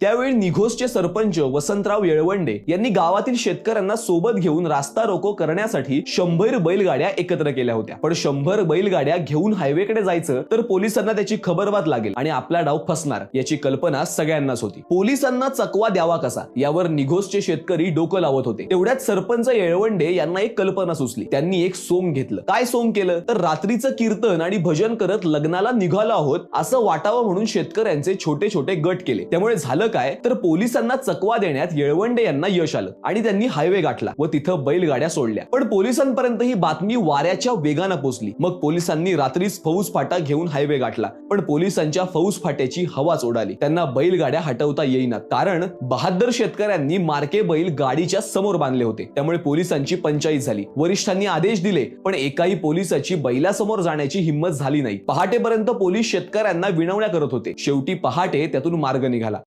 त्यावेळी निघोसचे सरपंच वसंतराव येळवंडे यांनी गावातील शेतकऱ्यांना सोबत घेऊन रास्ता रोको करण्यासाठी शंभर बैलगाड्या एकत्र केल्या होत्या. पण शंभर बैलगाड्या घेऊन हायवेकडे जायचं तर पोलिसांना त्याची खबरवाद लागेल आणि आपला डाव फसणार याची कल्पना सगळ्यांनाच होती. पोलिसांना चकवा द्यावा कसा? यावर निघोसचे शेतकरी डोकं लावत होते. तेवढ्यात सरपंच येळवंडे यांना एक कल्पना सुचली. त्यांनी एक सोंग घेतलं. काय सोंग केलं? तर रात्रीचं कीर्तन आणि भजन करत लग्नाला निघालो आहोत असं वाटावं म्हणून शेतकऱ्यांचे छोटे छोटे गट केले. त्यामुळे झालं काय तर पोलिसांना चकवा देण्यात येळवंडे यांना यश आलं आणि त्यांनी हायवे गाठला व तिथं बैलगाड्या सोडल्या. पण पोलिसांपर्यंत ही बातमी वाऱ्याच्या वेगानं पोहोचली मग पोलिसांनी रात्रीच फौज फाटा घेऊन हायवे गाठला. पण पोलिसांच्या फौज फाट्याची हवाच उडाली त्यांना बैलगाड्या हटवता येईना. कारण बहादर शेतकऱ्यांनी मार्के बैल गाडीच्या समोर बांधले होते. त्यामुळे पोलिसांची पंचायत झाली. वरिष्ठांनी आदेश दिले पण एकाही पोलिसाची बैलासमोर जाण्याची हिंमत झाली नाही. पहाटेपर्यंत पोलीस शेतकऱ्यांना विनवण्या करत होते. शेवटी पहाटे त्यातून मार्ग निघाला.